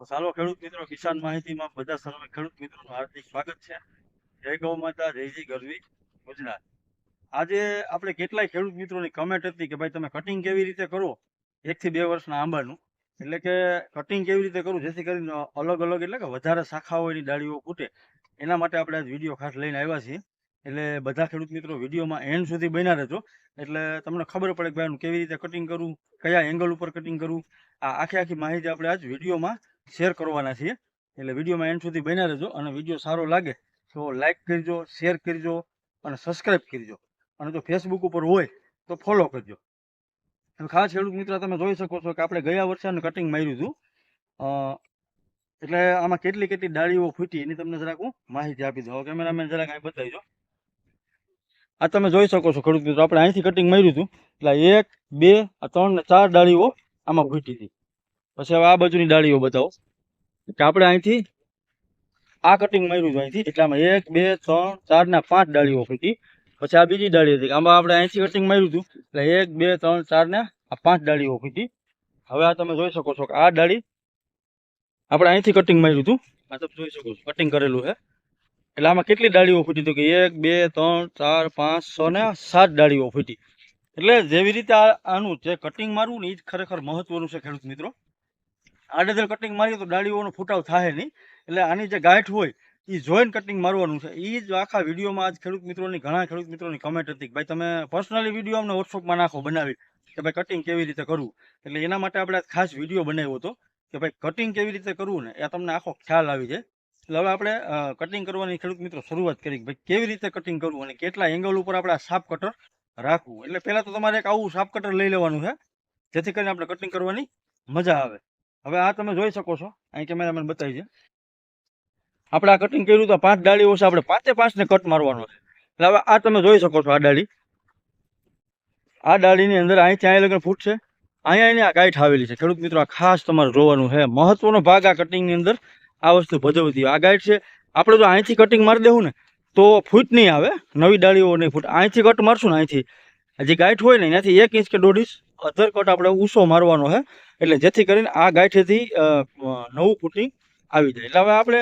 તો ચાલો ખેડૂત મિત્રો, કિસાન માહિતીમાં બધા સર્વ ખેડૂત મિત્રોનું હાર્દિક સ્વાગત છે. જય ગૌ માતા, જય જય ગરવી, ગુજરાત. આજે આપણે કેટલાય ખેડૂત મિત્રોની કમેન્ટ હતી કે ભાઈ તમે કટિંગ કેવી રીતે કરો? એકથી બે વર્ષના આંબાનું. એટલે કે કટિંગ કેવી રીતે કરવું જેથી કરીને અલગ અલગ એટલે કે વધારે શાખાઓ એની ડાળીઓ ફૂટે એના માટે આપણે આજ વીડિયો ખાસ લઈને આવ્યા છીએ. એટલે બધા ખેડૂત મિત્રો, વિડીયોમાં એન્ડ સુધી બન્યા રહેજો. એટલે તમને ખબર પડે કે ભાઈ કેવી રીતે કટિંગ કરવું કયા એંગલ ઉપર કટિંગ કરવું આ આખી આખી માહિતી આપણે આજ વિડીયોમાં શેર કરવાના છીએ. એટલે વિડીયોમાં એન્ડ સુધી બન્યા રહેજો અને વીડિયો સારો લાગે તો લાઈક કરજો શેર કરજો અને સબસ્ક્રાઈબ કરજો. અને જો ફેસબુક ઉપર હોય તો ફોલો કરજો. હવે ખાસ ખેડૂત મિત્ર, તમે જોઈ શકો છો કે આપણે ગયા વર્ષે આનું કટિંગ માર્યું હતું. એટલે આમાં કેટલી કેટલી ડાળીઓ ફૂટી એની તમને જરાક હું માહિતી આપી દઉં. કેમેરામેન જરાક અહીં બતાવીજો. આ તમે જોઈ શકો છો ખેડૂત મિત્રો, આપણે અહીંથી કટિંગ માર્યું હતું. એટલે એક, બે ત્રણ ને ચાર ડાળીઓ આમાં ફૂટી હતી. પછી હવે આ બાજુની ડાળીઓ બતાવો. કે આપણે અહીંથી આ કટિંગ માર્યું હતું અહીંથી. એટલે આમાં એક, બે, ત્રણ ચાર ના પાંચ ડાળીઓ હતી પછી આ બીજી ડાળી હતી. આમાં આપણે અહીંથી કટિંગ માર્યું હતું. એટલે એક, બે, ત્રણ ચાર ને આ પાંચ ડાળીઓ ફૂટી હવે આ તમે જોઈ શકો છો કે આ ડાળી આપણે અહીંથી કટિંગ માર્યું હતું. આ તમે જોઈ શકો છો. કટિંગ કરેલું છે. એટલે આમાં કેટલી ડાળીઓ ફૂટી તો કે એક, બે, ત્રણ, ચાર, પાંચ, છ ને સાત ડાળીઓ ફૂટી. એટલે જેવી રીતે આનું જે કટિંગ મારવું ને એ જ ખરેખર મહત્વનું છે ખેડૂત મિત્રો. આડેધડ કટિંગ મારીએ તો ડાળીઓનો ફૂટાવ થાય નહીં. એટલે આની જે ગાંઠ હોય એ જોઈન કટિંગ મારવાનું છે. એ જ આખા વિડીયોમાં આજ ખેડૂત મિત્રોની, ઘણા ખેડૂત મિત્રોની કમેન્ટ હતી ભાઈ તમે પર્સનલી વીડિયો અમને વોટ્સઅપમાં નાખો બનાવી, કે ભાઈ કટિંગ કેવી રીતે કરવું? એટલે એના માટે આપણે ખાસ વીડિયો બનાવ્યો હતો કે ભાઈ કટિંગ કેવી રીતે કરવું ને એ તમને આખો ખ્યાલ આવી જાય. એટલે હવે આપણે કટિંગ કરવાની ખેડૂત મિત્રો શરૂઆત કરી ભાઈ કેવી રીતે કટિંગ કરવું અને કેટલા એંગલ ઉપર આપણે આ સાપ કટર રાખવું. એટલે પહેલાં તો તમારે એક આવું સાપ કટર લઈ લેવાનું છે, જેથી કરીને આપણે કટિંગ કરવાની મજા આવે. હવે આ તમે જોઈ શકો છો. અહીં કેમેરામેન બતાવી છે. આપણે આ કટિંગ કર્યું તો પાંચ ડાળીઓ છે, આપણે પાંચે પાંચને કટ મારવાનો છે. એટલે હવે આ તમે જોઈ શકો છો આ ડાળી. આ ડાળીની અંદર અહીં લગન ફૂટશે અહીંયા એની આ ગાંઠ આવેલી છે. ખેડૂત મિત્રો, આ ખાસ તમારે જોવાનું છે. મહત્વનો ભાગ આ કટિંગની અંદર આ વસ્તુ ભજવતી. આ ગાંઠ છે. આપણે જો અહીંથી કટિંગ મારી દેવું ને, તો ફૂટ નહીં આવે. નવી ડાળીઓ નહીં ફૂટ. અહીંથી કટ મારશું ને અહીંથી. જે ગાંઠ હોય ને, એનાથી એક ઇંચ કે દોઢ ઇંચ અધર કટ આપણે ઊંસો મારવાનો છે એટલે જેથી કરીને આ ગાંઠેથી નવું ફૂટિંગ આવી જાય. એટલે હવે આપણે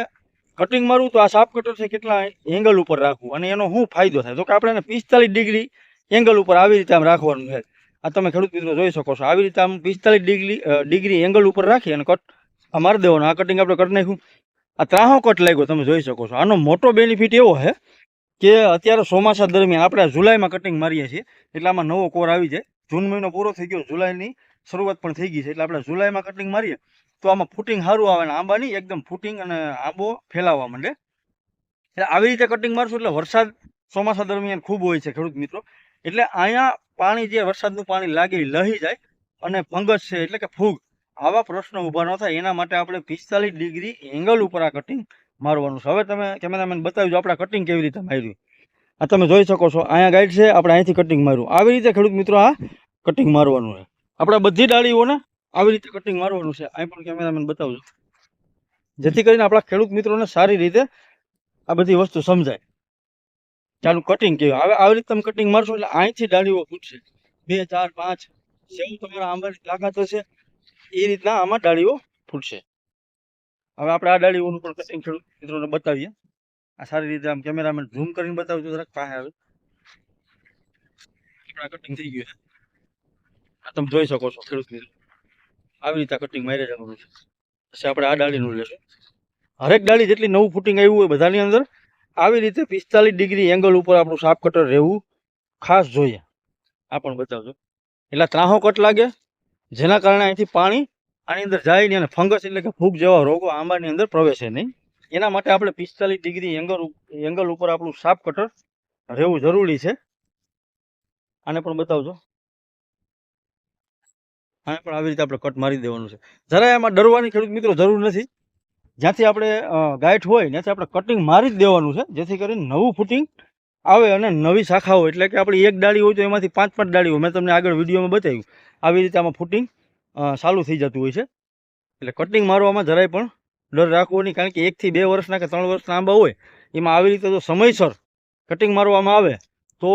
કટિંગ મારવું તો આ સાપ કટરથી કેટલા એંગલ ઉપર રાખવું? અને એનો શું ફાયદો થાય? તો કે આપણે પિસ્તાલીસ ડિગ્રી એંગલ ઉપર આવી રીતે આમ રાખવાનું છે. આ તમે ખેડૂત મિત્રો જોઈ શકો છો. આવી રીતે આમ પિસ્તાલીસ ડિગ્રી ડિગ્રી એંગલ ઉપર રાખી અને કટ મારી દેવાનું. આ કટિંગ આપણે કરી નાખ્યું. આ ત્રાહો કટ લાગ્યો, તમે જોઈ શકો છો. આનો મોટો બેનિફિટ એવો છે કે અત્યારે ચોમાસા દરમિયાન આપણે જુલાઈમાં કટિંગ મારીએ છીએ. એટલે આમાં નવો કોર આવી જાય. જૂન મહિનો પૂરો થઈ ગયો, જુલાઈની શરૂઆત પણ થઈ ગઈ છે. એટલે આપણે જુલાઈમાં કટિંગ મારીએ, તો આમાં ફૂટિંગ સારું આવે ને આંબાની એકદમ ફૂટિંગ અને આંબો ફેલાવવા માંડે. એટલે આવી રીતે કટિંગ મારશું એટલે વરસાદ ચોમાસા દરમિયાન ખૂબ હોય છે ખેડૂત મિત્રો. એટલે અહીંયા પાણી જે વરસાદનું પાણી લાગે લહી જાય અને ફંગસ છે એટલે કે ફૂગ. આવા પ્રશ્નો ઊભા ન થાય, એના માટે આપણે પિસ્તાલીસ ડિગ્રી એંગલ ઉપર આ કટિંગ મારવાનું છે. હવે તમે કેમેરામેન બતાવ્યું આપણે કટિંગ કેવી રીતે માર્યું. આ તમે જોઈ શકો છો, અહીંયા ગાઈડ છે, આપણે અહીંથી કટિંગ માર્યું. આવી રીતે ખેડૂત મિત્રો આ કટિંગ મારવાનું છે. આપણે બધી ડાળીઓને આવી રીતે કટિંગ મારવાનું છે. અહીં પણ કેમેરામેન બતાવજો. જેથી કરીને આપણા ખેડૂત મિત્રોને સારી રીતે આ બધી વસ્તુ સમજાય. ચાલુ કટિંગ કેવું હવે આવી રીતે તમે કટિંગ મારશો એટલે અહીંથી ડાળીઓ ફૂટશે. બે, ચાર, પાંચ જેવું તમારા આંબાની તાકાત હશે. એ રીતના આમાં ડાળીઓ ફૂટશે. હવે આપણે આ ડાળીઓનું પણ કટિંગ ખેડૂત મિત્રોને બતાવીએ. આ સારી રીતે આમ કેમેરામેન ઝૂમ કરીને બતાવજો જરાક પાસે આવે આપણા કટિંગ થઈ ગયું આ તમે જોઈ શકો છો ખેડૂત મિત્રો આવી રીતે કટિંગ મારી જવાનું છે. પછી આપણે આ ડાળીનું લેશું. હરેક ડાળી જેટલી નવું ફૂટિંગ આવ્યું હોય બધાની અંદર આવી રીતે પિસ્તાલીસ ડિગ્રી એંગલ ઉપર આપણું સાપ કટર રહેવું ખાસ જોઈએ. આ પણ બતાવજો. એટલે ત્રાહો કટ લાગે જેના કારણે અહીંથી પાણી આની અંદર જાય નહીં અને ફંગસ એટલે કે ફૂગ જેવા રોગો આંબાની અંદર પ્રવેશે નહીં. એના માટે આપણે પિસ્તાલીસ ડિગ્રી એંગલ એંગલ ઉપર આપણું સાપ કટર રહેવું જરૂરી છે. આને પણ બતાવજો. આને પણ આવી રીતે આપણે કટ મારી દેવાનું છે. જરાય એમાં ડરવાની ખેડૂત મિત્રો જરૂર નથી. જ્યાંથી આપણે ગાંઠ હોય ત્યાંથી આપણે કટિંગ મારી જ દેવાનું છે. જેથી કરીને નવું ફૂટિંગ આવે અને નવી શાખાઓ, એટલે કે આપણી એક ડાળી હોય તો એમાંથી પાંચ પાંચ ડાળીઓ મેં તમને આગળ વિડીયોમાં બતાવ્યું. આવી રીતે આમાં ફૂટિંગ ચાલુ થઈ જતું હોય છે. એટલે કટિંગ મારવામાં જરાય પણ ડર રાખવો નહીં, કારણ કે એકથી બે વર્ષના કે ત્રણ વર્ષના આંબા હોય, એમાં આવી રીતે જો સમયસર કટિંગ મારવામાં આવે, તો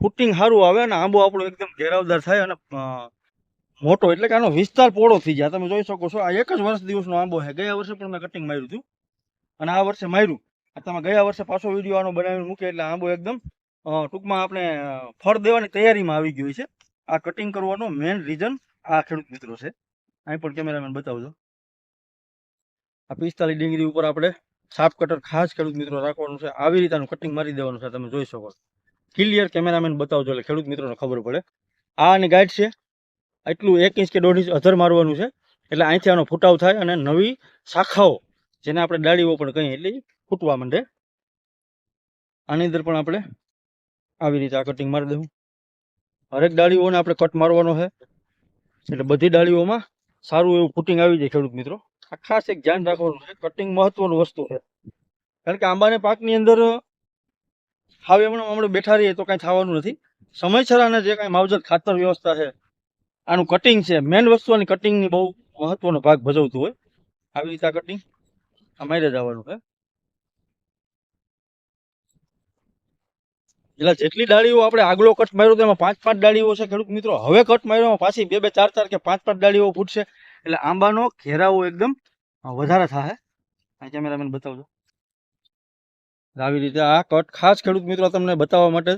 ફૂટિંગ સારું આવે અને આંબો આપણો એકદમ ઘેરાવદાર થાય અને મોટો. એટલે કે આનો વિસ્તાર પોળો થઈ જાય. તમે જોઈ શકો છો, આ એક જ વર્ષ દિવસનો આંબો છે. ગયા વર્ષે પણ મેં કટિંગ માર્યું હતું. અને આ વર્ષે માર્યું. આ તમે ગયા વર્ષે પાછો વીડિયો આનો બનાવીને મૂકે એટલે આંબો એકદમ ટૂંકમાં આપણે ફળ દેવાની તૈયારીમાં આવી ગયું છે. આ કટિંગ કરવાનો મેઇન રીઝન આ ખેડૂત મિત્રો છે. અહીં પણ કેમેરામેન બતાવજો. આ પિસ્તાલીસ ડિગ્રી ઉપર આપણે સાફ કટર ખાસ ખેડૂત મિત્રો રાખવાનું છે. આવી રીતનું કટિંગ મારી દેવાનું છે. તમે જોઈ શકો ક્લિયર કેમેરામેન બતાવજો એટલે ખેડૂત મિત્રોને ખબર પડે. આ અને ગાઈડ છે. એટલું એક ઇંચ કે દોઢ ઇંચ અધર મારવાનું છે. એટલે અહીંથી આનો ફૂટાવ થાય અને નવી શાખાઓ, જેને આપણે ડાળીઓ પણ કહીએ એટલે ફૂટવા માંડે. આની અંદર પણ આપણે આવી રીતે આ કટિંગ મારી દેવું. હરેક ડાળીઓને આપણે કટ મારવાનો છે. એટલે બધી ડાળીઓમાં સારું એવું ફૂટિંગ આવી જાય ખેડૂત મિત્રો. ખાસ એક ધ્યાન રાખવાનું છે. કટિંગ મહત્વનું વસ્તુ છે. કારણ કે આંબાને પાકની અંદર, હાવ એમણે હમણાં બેઠા રહીએ તો કાંઈ થવાનું નથી. સમયસર અને જે કાંઈ માવજત ખાતર વ્યવસ્થા છે, આનું કટિંગ છે. મેન વસ્તુ આની કટિંગની બહુ મહત્વનો ભાગ ભજવતું હોય. આવી રીતે આ કટિંગ આ મારે જવાનું છે. એટલે જેટલી ડાળીઓ આપણે આગલો કટ માર્યો તો એમાં પાંચ પાંચ ડાળીઓ છે ખેડૂત મિત્રો. હવે કટ માર્યો પાછી બે બે ચાર ચાર કે પાંચ પાંચ ડાળીઓ ફૂટશે. એટલે આંબાનો ઘેરાવો એકદમ વધારે થાય આ કેમેરામેન બતાવજો. આવી રીતે આ કટ ખાસ ખેડૂત મિત્રો તમને બતાવવા માટે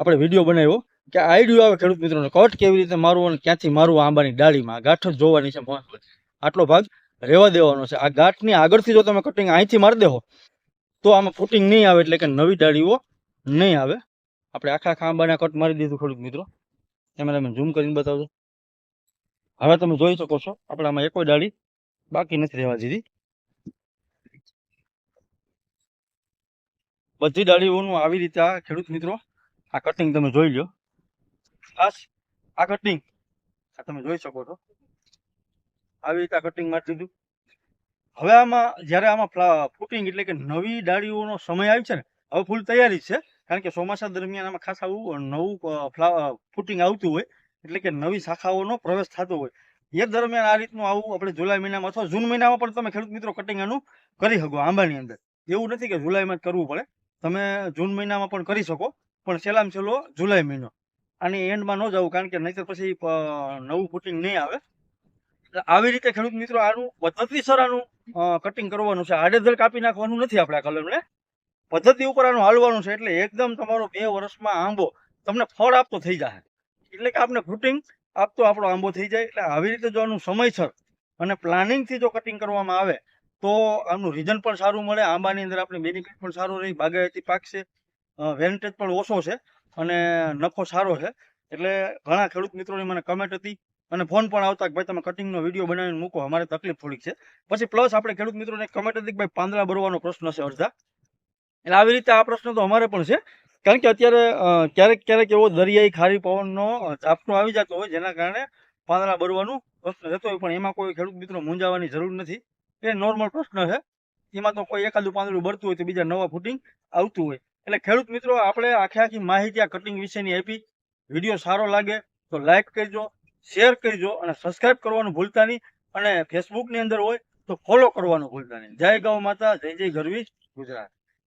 આપણે વીડિયો બનાવ્યો કે આઈડિયો આવે ખેડૂત મિત્રોને. કટ કેવી રીતે મારવું અને ક્યાંથી મારવું આંબાની ડાળીમાં? ગાંઠ જ જોવાની છે આટલો ભાગ રહેવા દેવાનો છે. આ ગાંઠની આગળથી જો તમે કટિંગ અહીંથી મારી દેહો તો આમાં ફૂટિંગ નહીં આવે એટલે કે નવી ડાળીઓ નહીં આવે. આપણે આખા આખા આંબાના કટ મારી દીધું ખેડૂત મિત્રો. કેમેરામેન ઝૂમ કરીને બતાવજો. હવે તમે જોઈ શકો છો, આપણે આમાં એકોય ડાળી, બાકી નથી રહેવા દીધી. બધી ડાળીઓનું આવી રીતે આ ખેડૂત મિત્રો, આ કટિંગ તમે જોઈ લો ખાસ આ કટિંગ આ તમે જોઈ શકો છો. આવી રીતે આ કટિંગ મારી દીધું. હવે આમાં, જ્યારે આમાં ફૂટિંગ એટલે કે નવી ડાળીઓનો સમય આવી છે ને, હવે ફૂલ તૈયારી છે. કારણ કે ચોમાસા દરમિયાન આમાં ખાસ આવું નવું ફૂટિંગ આવતું હોય એટલે કે નવી શાખાઓનો પ્રવેશ થતો હોય. એ દરમિયાન આ રીતનું આવું આપણે જુલાઈ મહિનામાં અથવા જૂન મહિનામાં પણ તમે ખેડૂત મિત્રો કટિંગ આનું કરી શકો આંબાની અંદર. એવું નથી કે જુલાઈમાં જ કરવું પડે. તમે જૂન મહિનામાં પણ કરી શકો, પણ છેલ્લામાં છેલ્લો જુલાઈ મહિનો. આની એન્ડમાં ન જવું કારણ કે નહીતર પછી નવું ફૂટિંગ નહીં આવે. આવી રીતે ખેડૂત મિત્રો આનું પદ્ધતિસર આનું કટિંગ કરવાનું છે. આડેધડ કાપી નાખવાનું નથી આપણે આ કલમને. પદ્ધતિ ઉપર આનું હાલવાનું છે. એટલે એકદમ તમારો બે વર્ષમાં આંબો તમને ફળ આપતો થઈ જાય એટલે કે આપણે ફ્રૂટિંગ આપતો આપણો આંબો થઈ જાય. એટલે આવી રીતે જો આનું સમયસર અને પ્લાનિંગથી જો કટિંગ કરવામાં આવે, તો આનું રિઝન પણ સારું મળે. આંબાની અંદર આપણે બેનિફિટ પણ સારું રહી. બાગાયતી પાક છે. વેન્ટેજ પણ ઓછો છે અને નફો સારો છે. એટલે ઘણા ખેડૂત મિત્રોની મને કમેન્ટ હતી અને ફોન પણ આવતા કે ભાઈ તમે કટિંગનો વીડિયો બનાવીને મૂકો. અમારે તકલીફ થોડીક છે. પછી પ્લસ આપણે ખેડૂત મિત્રોને કમેન્ટ હતી કે ભાઈ પાંદડા ભરવાનો પ્રશ્ન છે અડધા. એટલે આવી રીતે આ પ્રશ્ન તો અમારે પણ છે. કારણ કે અત્યારે ક્યારેક ક્યારેક એવો દરિયાઈ ખારી પવનનો ઝાપટો આવી જતો હોય જેના કારણે પાંદડા બરવાનું પ્રશ્ન રહેતો હોય. પણ એમાં કોઈ ખેડૂત મિત્રો મૂંઝાવાની જરૂર નથી. એ નોર્મલ પ્રશ્ન છે. એમાં તો કોઈ એકાદું પાંદડું બળતું હોય તો બીજા નવા ફૂટિંગ આવતું હોય. એટલે ખેડૂત મિત્રો, આપણે આખે આખી માહિતી આ કટિંગ વિશેની આપી. વીડિયો સારો લાગે તો લાઈક કરજો શેર કરજો અને સબસ્ક્રાઇબ કરવાનું ભૂલતા નહીં. અને ફેસબુકની અંદર હોય તો ફોલો કરવાનું ભૂલતા નહીં. જય ગૌ માતા, જય જય ગરવી, ગુજરાત.